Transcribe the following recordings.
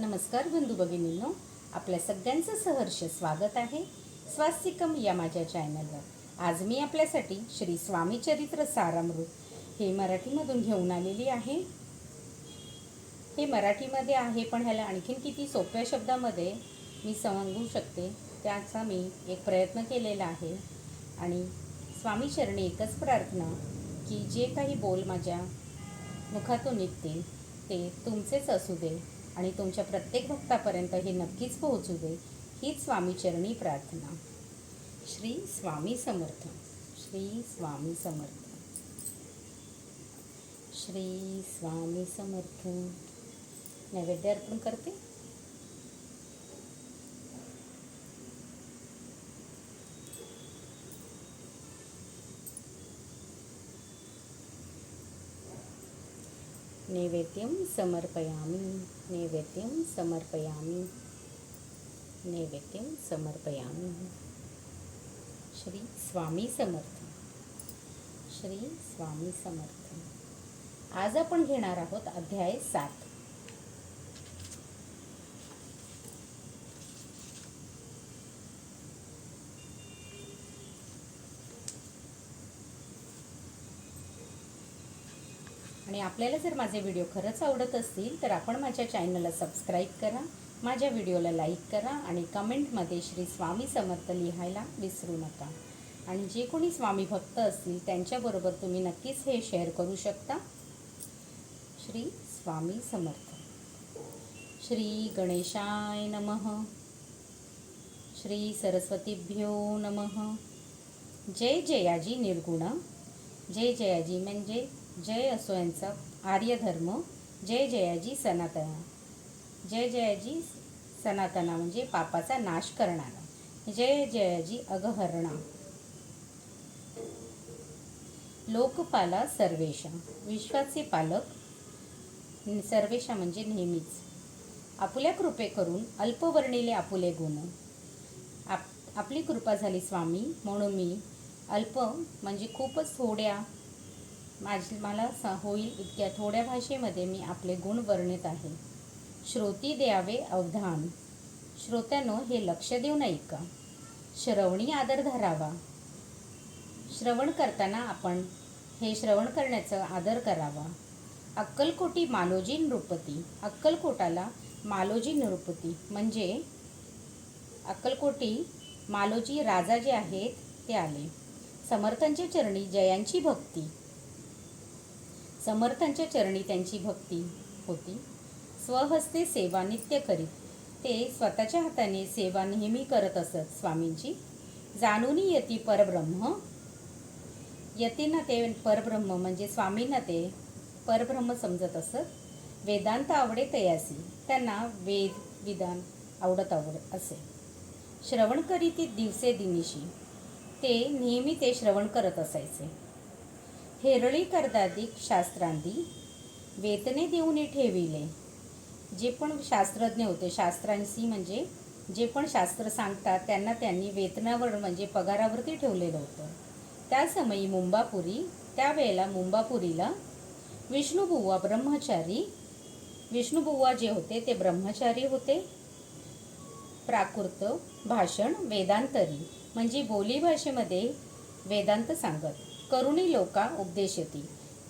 नमस्कार बंधू भगिनींनो. आपल्या सगळ्यांचं सहर्ष स्वागत आहे स्वास्तिकम या माझ्या चॅनलवर आज मी आपल्यासाठी श्री स्वामी चरित्र सारामृत हे मराठीमधून घेऊन आलेली आहे. हे मराठीमध्ये आहे पण ह्याला आणखीन किती सोप्या शब्दामध्ये मी सांगू शकते त्याचा मी एक प्रयत्न केलेला आहे. आणि स्वामी चरणी एकच प्रार्थना की जे काही बोल माझ्या मुखातून निघतील ते तुमचेच असू दे. आणि तुमच्या प्रत्येक भक्तापर्यंत हे नक्कीच पोहोचू दे हीच स्वामीचरणी प्रार्थना. श्री स्वामी समर्थ. श्री स्वामी समर्थ. श्री स्वामी समर्थ. नैवेद्य अर्पण करते. नैवेद्यं समर्पयामि। नैवेद्यं समर्पयामि। नैवेद्यं समर्पयामि। श्री स्वामी समर्थ। श्री स्वामी समर्थ। आज आपण घेणार आहोत अध्याय सात. आणि आपल्याला जर माझे व्हिडिओ खरंच आवडत असतील तर आपण माझ्या चॅनलला सबस्क्राईब करा माझ्या व्हिडिओला लाईक करा आणि कमेंटमध्ये श्री स्वामी समर्थ लिहायला विसरू नका. आणि जे कोणी स्वामी भक्त असतील त्यांच्याबरोबर तुम्ही नक्कीच हे शेअर करू शकता. श्री स्वामी समर्थ. श्री गणेशाय नमः. श्री सरस्वतीभ्यो नमः. जय जयाजी निर्गुण. जय जयाजी म्हणजे जय असो यांचा आर्यधर्म जय जयाजी सनातना. जय जयाजी सनातना म्हणजे पापाचा नाश करणारा. जय जयाजी अगहरणा. लोकपाला सर्वेशा विश्वाचे पालक सर्वेशा म्हणजे नेहमीच. आपुल्या कृपे करून अल्पवर्णिले आपुले गुण. आप आपली कृपा झाली स्वामी म्हणून मी अल्प म्हणजे खूपच थोड्या माझी मला सा होईल इतक्या थोड्या भाषेमध्ये मी आपले गुण वर्णित आहे. श्रोती द्यावे अवधान. श्रोत्यानो हे लक्ष देऊन ऐका. श्रवणी आदर धरावा. श्रवण करताना आपण हे श्रवण करण्याचा आदर करावा. अक्कलकोटी मालोजी नृपती. अक्कलकोटाला मालोजी नृपती म्हणजे अक्कलकोटी मालोजी राजा जे आहेत ते आले. समर्थांच्या चरणी जयांची भक्ती. समर्थांच्या चरणी त्यांची भक्ती होती. स्वहस्ते सेवा नित्य करीत ते स्वतःच्या हाताने सेवा नेहमी करत असत स्वामींची. जाणून यती परब्रह्म. यतींना ते परब्रह्म म्हणजे स्वामींना ते परब्रह्म समजत असत. वेदांत आवडे तयासी त्यांना वेद विधान आवडत आवडत असे. श्रवण करीती दिवसे दिनिशी ते नेहमी ते श्रवण करत असायचे. हेरळी करदादिक शास्त्रांदी वेतने देऊन ठेविले. जे पण शास्त्रज्ञ होते शास्त्रांशी म्हणजे जे पण शास्त्र सांगतात त्यांना त्यांनी वेतनावर म्हणजे पगारावरती ठेवलेलं होतं. त्या समयी मुंबापुरी त्यावेळेला मुंबापुरीला विष्णुबुवा ब्रह्मचारी विष्णुबुवा जे होते ते ब्रह्मचारी होते. प्राकृत भाषण वेदांतरी म्हणजे बोलीभाषेमध्ये वेदांत सांगत. करुणी लोका उपदेशती.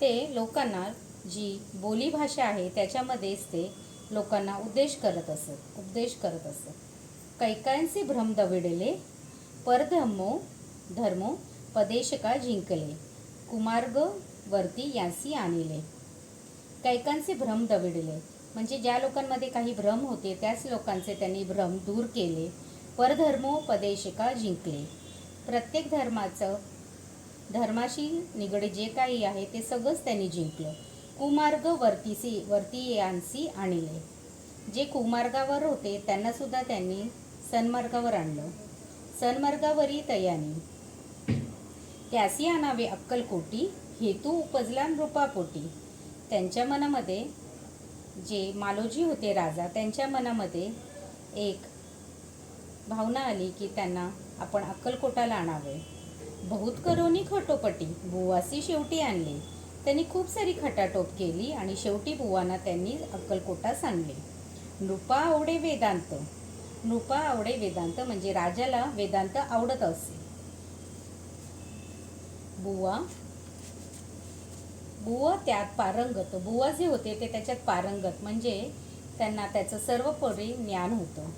ते लोकांना जी बोलीभाषा आहे त्याच्यामध्येच ते लोकांना उद्देश करत असत उपदेश करत असत. कैकांचे भ्रम दविडले परधर्मो धर्मो पदेशका जिंकले कुमार्ग वरती यांसी आणले. कैकांचे भ्रम दविडले म्हणजे ज्या लोकांमध्ये काही भ्रम होते त्याच लोकांचे त्यांनी भ्रम दूर केले परधर्मोपदेशिका जिंकले. प्रत्येक धर्माचं धर्माशी निगडीत जे काही आहे ते सगळंच त्यांनी जिंकलं. कुमार्ग वर्तीसी वर्तीयांसी आणले. जे कुमार्गावर होते त्यांनासुद्धा त्यांनी सन्मार्गावर आणलं. सन्मार्गावरी तयानी. त्यासी आणावे अक्कलकोटी हेतू उपजला नृपापोटी त्यांच्या मनामध्ये जे मालोजी होते राजा त्यांच्या मनामध्ये एक भावना आली की त्यांना आपण अक्कलकोटाला आणावे. बहुत करोनी खटोपटी बुवासी शेवटी आणले. त्यांनी खूप सारी खटाटोप केली आणि शेवटी बुवांना त्यांनी अक्कलकोटा सांगले नृपा आवडे वेदांत. नृपा आवडे वेदांत म्हणजे राजाला वेदांत आवडत असे. बुवा. बुवा त्यात पारंगत. बुवा जे होते ते त्याच्यात पारंगत. म्हणजे त्यांना त्याचं सर्वपरी ज्ञान होतं.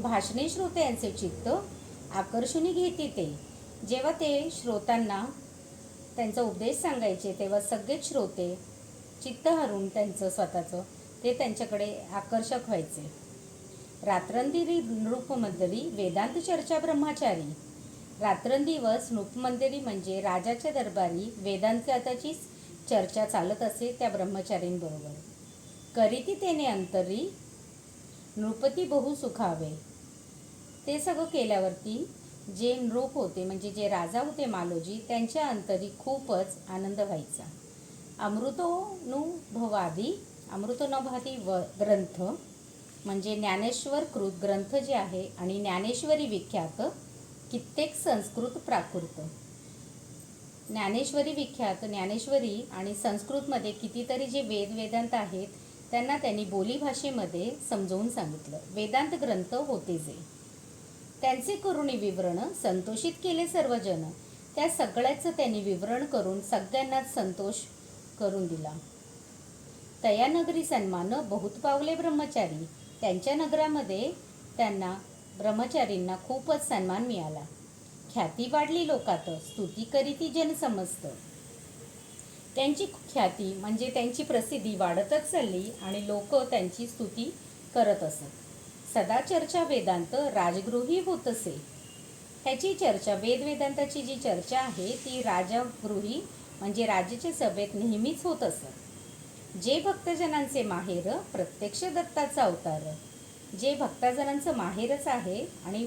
भाषणे श्रोत्यांचे चित्त आकर्षणी घेते ते. जेव्हा ते श्रोतांना त्यांचा उपदेश सांगायचे तेव्हा सगळेच श्रोते चित्त हरून त्यांचं स्वतःचं ते त्यांच्याकडे आकर्षक व्हायचे. रात्रंदिरी नृपमंदिरी वेदांत चर्चा ब्रह्मचारी. रात्रंदिवस नृपमंदिरी म्हणजे राजाच्या दरबारी वेदांताची चर्चा चालत असे त्या ब्रह्मचारींबरोबर. करीती तेने अंतरी नृपती बहु सुखावे. ते सगळं केल्यावरती जे नृप होते म्हणजे जे राजा होते मालोजी त्यांच्या अंतरी खूपच आनंद व्हायचा. अमृतोनुभवादी अमृतोनुभवादी व ग्रंथ म्हणजे ज्ञानेश्वर कृत ग्रंथ जे आहे आणि ज्ञानेश्वरी विख्यात कित्येक संस्कृत प्राकृत. ज्ञानेश्वरी विख्यात ज्ञानेश्वरी आणि संस्कृतमध्ये कितीतरी जे वेद वेदांत आहेत त्यांना त्यांनी बोलीभाषेमध्ये समजवून सांगितलं. वेदांत ग्रंथ होते जे. त्यांचे करुणी विवरण संतोषित केले सर्वजण. त्या सगळ्याचं त्यांनी विवरण करून सगळ्यांनाच संतोष करून दिला. तया नगरी सन्मान बहुत पावले ब्रह्मचारी. त्यांच्या नगरामध्ये त्यांना ब्रह्मचारींना खूपच सन्मान मिळाला. ख्याती वाढली लोकात स्तुती करीती जन समजत त्यांची ख्याती म्हणजे त्यांची प्रसिद्धी वाढतच चालली आणि लोक त्यांची स्तुती करत असत. सदाचर्चा वेदांत राजगृही होत असे. ह्याची चर्चा वेद वेदांताची जी चर्चा आहे ती राजगृही म्हणजे राजाच्या सभेत नेहमीच होत असत. जे भक्तजनांचे माहेर प्रत्यक्ष दत्ताचा अवतार. जे भक्तजनांचं माहेरच आहे आणि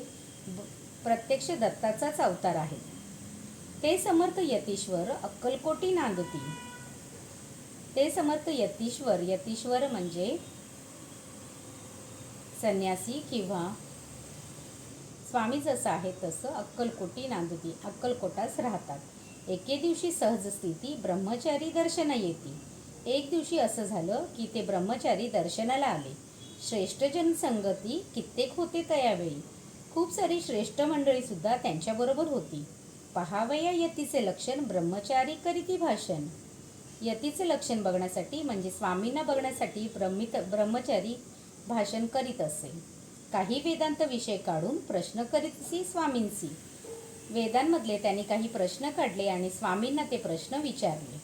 प्रत्यक्ष दत्ताचाच अवतार आहे. ते समर्थ यतीश्वर अक्कलकोटी नांदती. ते समर्थ यतीश्वर यतीश्वर म्हणजे संन्यासी किंवा स्वामी जसं आहे तसं अक्कलकोटी नांदती अक्कलकोटास राहतात. एके दिवशी सहज स्थिती ब्रह्मचारी दर्शन येते. एक दिवशी असं झालं की ते ब्रह्मचारी दर्शनाला आले. श्रेष्ठ जनसंगती कित्येक होते त्यावेळी. खूप सारी श्रेष्ठ मंडळीसुद्धा त्यांच्याबरोबर होती. पहावया यतीचे लक्षण ब्रह्मचारी करीती भाषण. यतीचे लक्षण बघण्यासाठी म्हणजे स्वामींना बघण्यासाठी ब्रह्मित ब्रह्मचारी भाषण करीत असे. काही वेदांत विषय काढून प्रश्न करीतसी स्वामींसी. वेदांमधले त्यांनी काही प्रश्न काढले आणि स्वामींना ते प्रश्न विचारले.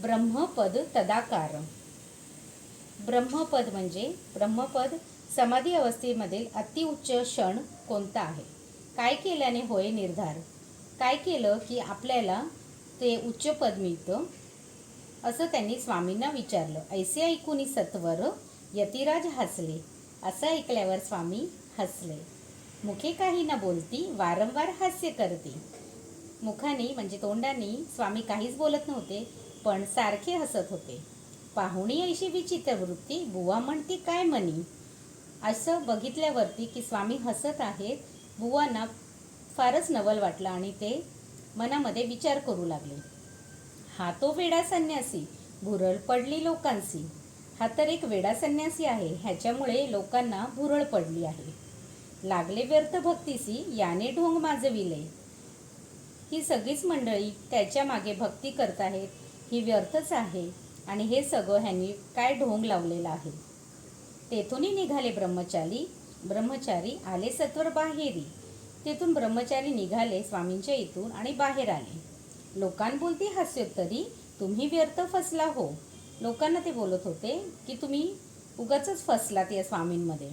ब्रह्मपद तदाकार. ब्रह्मपद म्हणजे ब्रह्मपद समाधी अवस्थेमधील अतिउच्च क्षण कोणता आहे? काय केल्याने होय निर्धार? काय केलं की आपल्याला ते उच्च पद मिळतं? असं त्यांनी स्वामींना विचारलं. ऐसे ऐकून सत्वर यतिराज हसले. असं ऐकल्यावर स्वामी हसले. मुखे काही न बोलती वारंवार हास्य करते. मुखाने म्हणजे तोंडाने स्वामी काहीच बोलत नव्हते पण सारखे हसत होते. पाहुणी अशी विचित्र वृत्ती बुवा म्हणती काय म्हणी? असं बघितल्यावरती की स्वामी हसत आहेत बुवांना फारच नवल वाटलं आणि ते मनामध्ये विचार करू लागले. हा तो वेडा संन्यासी भुरळ पडली लोकांशी. हा तर एक वेडा संन्यासी आहे. ह्याच्यामुळे लोकांना भुरळ पडली आहे. लागले व्यर्थ भक्तीसी याने ढोंग माजविले. ही सगळीच मंडळी त्याच्यामागे भक्ती करत आहेत. ही व्यर्थच आहे. आणि हे सगळं ह्यांनी काय ढोंग लावलेलं आहे? तेथूनही निघाले ब्रह्मचारी. ब्रह्मचारी आले सत्वर बाहेरी. तेथून ब्रह्मचारी निघाले स्वामींच्या इथून आणि बाहेर आले. लोकांबोलती हास्योत्तरी तुम्ही व्यर्थ फसला हो. लोकांना ते बोलत होते की तुम्ही उगाच फसलात या स्वामींमध्ये.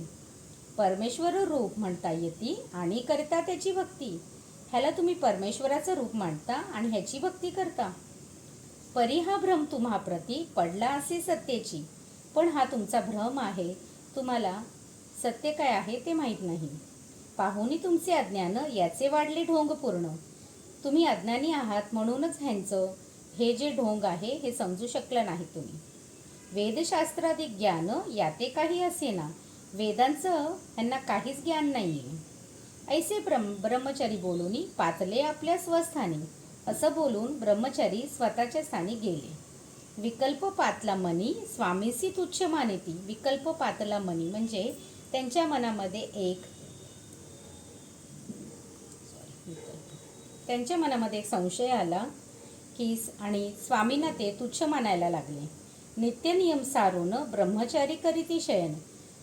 परमेश्वर रूप म्हणता येते आणि करता त्याची भक्ती. ह्याला तुम्ही परमेश्वराचं रूप मांडता आणि ह्याची भक्ती करता. परी हा भ्रम तुम्हा प्रती पडला असे सत्तेची पण हा तुमचा भ्रम आहे तुम्हाला सत्य काय आहे ते माहीत नाही. पाहुनी तुमचे अज्ञान याचे वाढले ढोंग पूर्ण. तुम्ही अज्ञानी आहात म्हणूनच ह्यांचं हे जे ढोंग आहे हे समजू शकलं नाही तुम्ही. वेदशास्त्राधिक ज्ञान याते काही असेना वेदांचं ह्यांना काहीच ज्ञान नाही आहे ऐसे ब्रह्म ब्रह्मचारी बोलून पातले आपल्या स्वस्थानी असं बोलून ब्रह्मचारी स्वतःच्या स्थानी गेले. विकल्प पातला मनी स्वामीसी तुच्छ मानेती. विकल्प पातला मनी म्हणजे त्यांच्या मनामध्ये एक त्यांच्या मनामध्ये एक संशय आला किस आणि स्वामींना ते तुच्छ मानायला लागले. नित्यनियम सारून ब्रह्मचारी करीती शयन.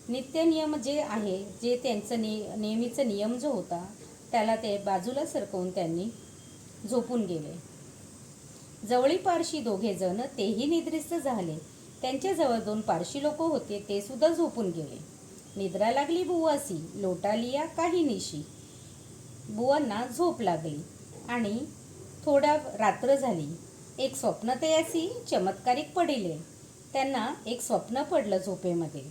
नित्यनियम जे आहे जे त्यांचं नि नेहमीचा नियम जो होता त्याला ते बाजूला सरकवून त्यांनी झोपून गेले. जवळी पारशी दोघे जण तेही निद्रिस्त झाले. त्यांच्याजवळ दोन पारशी लोक होते ते सुद्धा झोपून गेले. निद्रा लागली बुवासी लोटालिया काही निशी. बुवांना झोप लागली आणि थोडा रात्र झाली. एक स्वप्न तयासी चमत्कारिक पडिले. त्यांना एक स्वप्न पडलं झोपेमध्ये.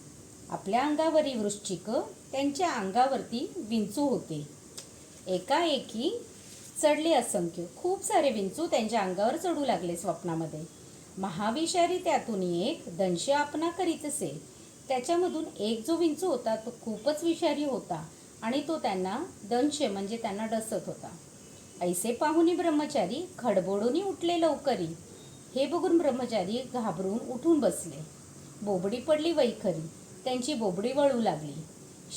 आपल्या अंगावरी वृश्चिक त्यांच्या अंगावरती विंचू होते. एकाएकी चढले असंख्य खूप सारे विंचू त्यांच्या अंगावर चढू लागले स्वप्नामध्ये. महाविषारी त्यातून एक दंश आपणा करीतसे त्याच्यामधून एक जो विंचू होता तो खूपच विषारी होता आणि तो त्यांना दंश म्हणजे त्यांना डसत होता. ऐसे पाहुनी ब्रह्मचारी खडबडून उठले लवकरी. हे बघून ब्रह्मचारी घाबरून उठून बसले. बोबडी पडली वैखरी. त्यांची बोबडी वळू लागली.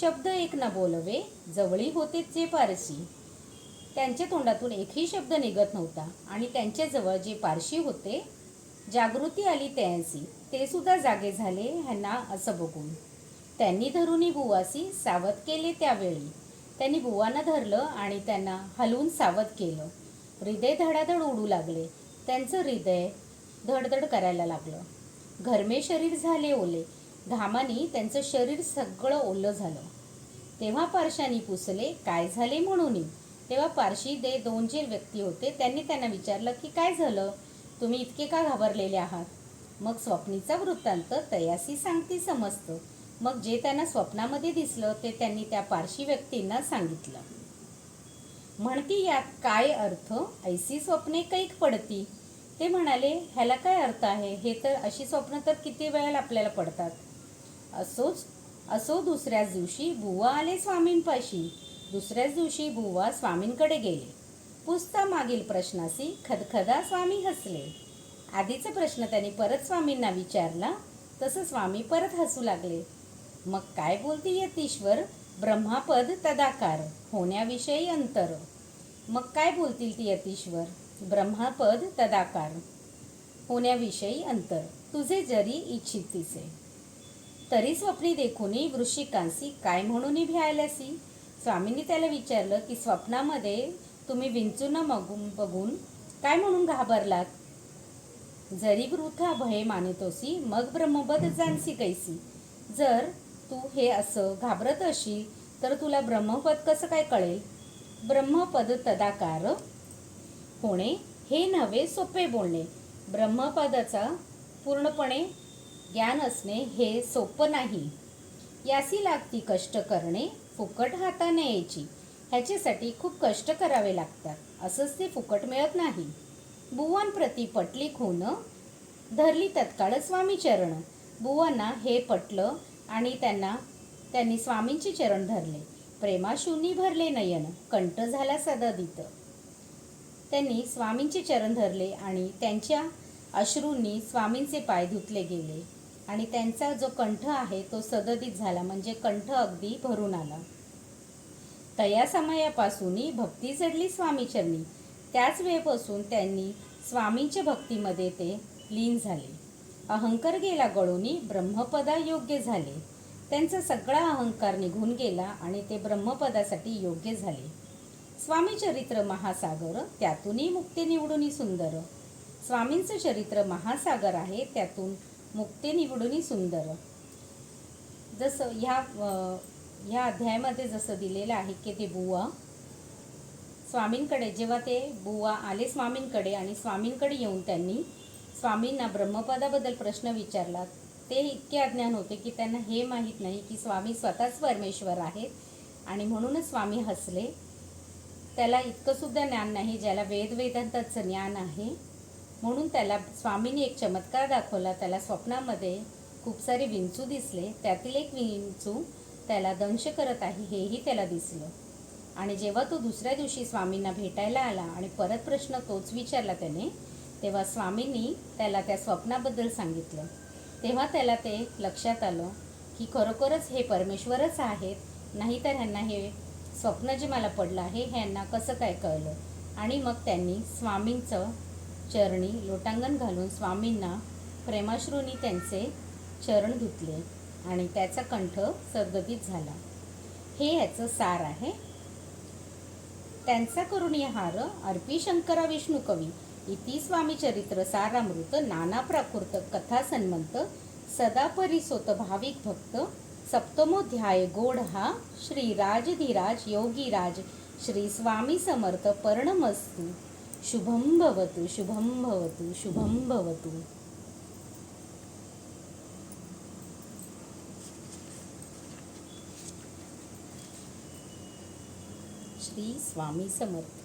शब्द एक ना बोलवे जवळी होते जे पारसी त्यांच्या तोंडातून एकही शब्द निघत नव्हता आणि त्यांच्याजवळ जे पारशी होते जागृती आली त्यांची. ते सुद्धा जागे झाले ह्यांना असं बघून. त्यांनी धरुनी बुवासी सावध केले त्यावेळी. त्यांनी बुवांना धरलं आणि त्यांना हलवून सावध केलं. हृदय धडाधड उडू लागले. त्यांचं हृदय धडधड करायला लागलं. घरमे शरीर झाले ओले. घामानी त्यांचं शरीर सगळं ओलं झालं. तेव्हा पारशानी पुसले काय झाले म्हणून तेव्हा पारशी दे दोन जे व्यक्ती होते. त्यांनी त्यांना विचारलं की काय झालं? तुम्ही इतके का घाबरलेले आहात? मग स्वप्नीचा वृत्तांत तयासी सांगती समजतं. मग जे त्यांना स्वप्नामध्ये दिसलं ते त्यांनी त्या पारशी व्यक्तींना सांगितलं. म्हणती यात काय अर्थ? ऐसी स्वप्ने कैक पडती? ते म्हणाले ह्याला काय अर्थ आहे? हे तर अशी स्वप्न तर किती वेळेला आपल्याला पडतात? असोच असो दुसऱ्याच दिवशी बुवा आले स्वामींपाशी. दुसऱ्याच दिवशी बुवा स्वामींकडे गेले. पुसता मागील प्रश्नाशी खदखदा स्वामी हसले. आधीचा प्रश्न त्यांनी परत स्वामींना विचारला. तसं स्वामी परत हसू लागले. मग काय बोलती यतीश्वर? ब्रह्मापद तदाकार होण्याविषयी अंतर. मग काय बोलतील ती यतीश्वर? ब्रह्मापद तदाकार होण्याविषयी अंतर. तुझे जरी इच्छितीचे तरी स्वप्नी देखूनही वृश्चिकांसी काय म्हणून भ्यायलासी स्वामींनी त्याला विचारलं की स्वप्नामध्ये तुम्ही विंचून मगून बघून काय म्हणून घाबरलात? जरी वृथा भय मानितोसी मग ब्रह्मपद जानसी कैसी? जर तू हे असं घाबरत अशी तर तुला ब्रह्मपद कसं काय कळेल? ब्रह्मपद तदाकार. होणे हे नव्हे सोपे बोलणे. ब्रह्मपदाचा पूर्णपणे ज्ञान असणे हे सोपं नाही. यासी लागती कष्ट करणे फुकट हाताने यायची. ह्याच्यासाठी खूप कष्ट करावे लागतात. असंच ते फुकट मिळत नाही. बुवांप्रती पटली खून धरली तत्काळ स्वामीचरण. बुवांना हे पटलं आणि त्यांना त्यांनी स्वामींचे चरण धरले. प्रेमाशूनी भरले नयन कंठ झाला सददित. त्यांनी स्वामींचे चरण धरले आणि त्यांच्या अश्रूंनी स्वामींचे पाय धुतले गेले. आणि त्यांचा जो कंठ आहे तो सददित झाला म्हणजे कंठ अगदी भरून आला. तया समयापासूनही भक्ती चढली स्वामीचरणी. त्याच वेळेपासून त्यांनी स्वामींच्या भक्तीमध्ये ते लीन झाले. अहंकार गेला गळूनी ब्रह्मपदा योग्य झाले. त्यांचा सगळा अहंकार निघून गेला आणि ते ब्रह्मपदासाठी योग्य झाले. स्वामी चरित्र महासागर त्यातूनही मुक्ती निवडून सुंदर. स्वामींचं चरित्र महासागर आहे त्यातून मुक्ती निवडून सुंदर. जसं ह्या ह्या अध्यायामध्ये जसं दिलेलं आहे की ते बुवा स्वामींकडे जेव्हा ते बुवा आले स्वामींकडे आणि स्वामींकडे येऊन त्यांनी स्वामींना ब्रह्मपदाबद्दल प्रश्न विचारला ते इतके अज्ञान होते की त्यांना हे माहीत नाही की स्वामी स्वतःच परमेश्वर आहेत आणि म्हणूनच स्वामी हसले. त्याला इतकं सुद्धा ज्ञान नाही ज्याला वेद वेदांताचं ज्ञान आहे. म्हणून त्याला स्वामींनी एक चमत्कार दाखवला. त्याला स्वप्नामध्ये खूप सारे विंचू दिसले. त्यातील एक विंचू त्याला दंश करत आहे हेही त्याला दिसलं. आणि जेव्हा तो दुसऱ्या दिवशी स्वामींना भेटायला आला आणि परत प्रश्न तोच विचारला त्याने तेव्हा स्वामींनी त्याला त्या स्वप्नाबद्दल सांगितलं. तेव्हा त्याला ते लक्षात आलं की खरोखरच हे परमेश्वरच आहेत नाहीतर ह्यांना हे स्वप्न जे मला पडलं आहे हे ह्यांना कसं काय कळलं? आणि मग त्यांनी स्वामींचं चरणी लोटांगण घालून स्वामींना प्रेमाश्रूंनी त्यांचे चरण धुतले आणि त्याचा कंठ सद्गतीत झाला. हे याचं सार आहे. त्यांचा करुणीय हार अर्पी शंकरा विष्णू कवी. इति स्वामी चरित्र सारामृत नाना प्राकृत कथा सन्मंत सदा परिसोत भाविक भक्त सप्तमोध्याय गोड हा श्री राजधिराज योगीराज श्री स्वामी समर्थ पर्णमस्तु। शुभम भवतु शुभम भवतु शुभम भवतु। श्री स्वामी समर्थ।